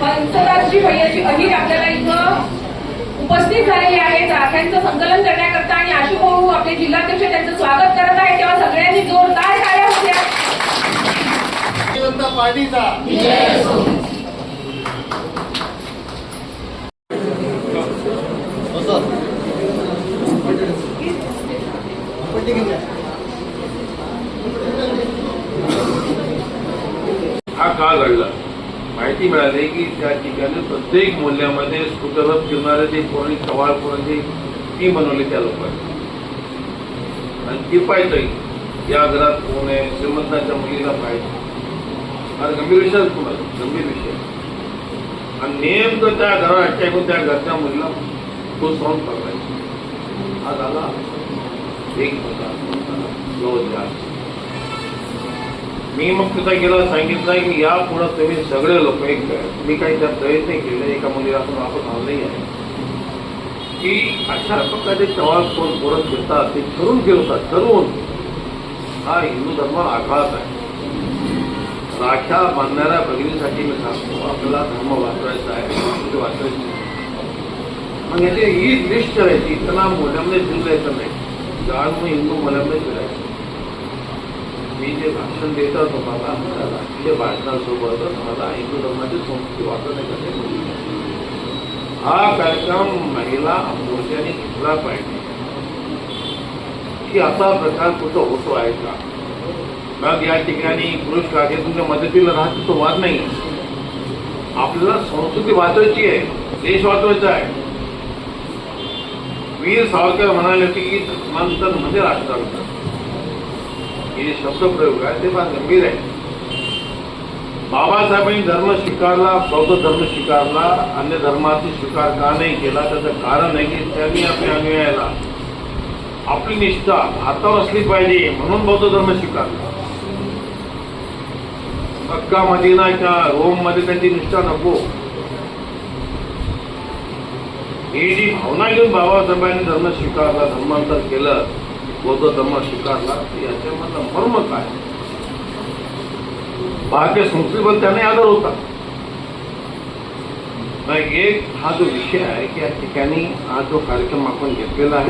हंसराजजी भैयाची अहिर आपल्याला इथं उपस्थित झालेली आहेत राख्यांचं संकलन करण्याकरता आणि आशू भाऊ आपले जिल्हाध्यक्ष त्यांचं स्वागत करत आहेत तेव्हा सगळ्यांनी जोरदार टाळ्या होत्या पार्टीचा हा काळ घडला? माहिती मिळाली की त्या ठिकाणी प्रत्येक मूल्यामध्ये स्कूटरवर फिरणारे जे कोणी सवाल कोणाची ती बनवली त्या लोकांनी. आणि ती पाहिजे या घरात कोण आहे श्रीमंताच्या मुलीला पाहिजे आणि गंभीर विषय तुम्हाला गंभीर विषय आणि नेमकं त्या घरात होऊन त्या घरच्या मुलीला तो सहन करायचा हा झाला एक होता दोन मी मग तिथं गेला सांगितलं की या पुढं तुम्ही सगळे लोक एक मी काही त्यात प्रयत्न केले एका मुलीला आपण आपण आणलंही आहे. की अशा प्रकारे टवाळ कोण बोलत फिरतात ते ठरून घेवतात ठरवून. हा हिंदू धर्म आघात आहे. राख्या बांधणाऱ्या भगिनीसाठी मी सांगतो आपल्याला धर्म वाचवायचा आहे संस्कृती वाचवायची मग याची ही लिस्ट करायची इतना मूल्यामध्ये फिरायचं नाही. जाण हिंदू मूल्यामध्ये फिरायचं. मी जे भाषण देतो तुम्हाला त्या राष्ट्रीय भाषणासोबतच मला हिंदू धर्माची संस्कृती वाचवण्यासाठी हा कार्यक्रम महिला मोर्चाने घेतला पाहिजे. की असा प्रकार कुठं होतो आहे का? मग या ठिकाणी पुरुष कार्य तुमच्या मदतीला राहतो तो वाद नाही. आपल्याला संस्कृती वाचवायची आहे देश वाचवायचा आहे. वीर सावरकर म्हणाले होते की मंथन म्हणजे राजकारण हे शब्दप्रयोग आहे ते फार गंभीर आहे. बाबासाहेबांनी धर्म स्वीकारला बौद्ध धर्म स्वीकारला अन्य धर्माची स्वीकार का नाही केला त्याचं कारण आहे की त्यांनी आपल्या अनुयायाला आपली निष्ठा हातावर असली पाहिजे म्हणून बौद्ध धर्म स्वीकारला. मक्का मदिना किंवा रोममध्ये त्यांची निष्ठा नको. ही जी भावना घेऊन बाबासाहेबांनी धर्म स्वीकारला धर्मांतर केलं. बौद्ध स्वीकारला याच्यामधला मर्म काय? भारतीय संस्कृतीबद्दल त्याने आदर होता. एक हा जो विषय आहे की या ठिकाणी हा जो कार्यक्रम आपण घेतलेला आहे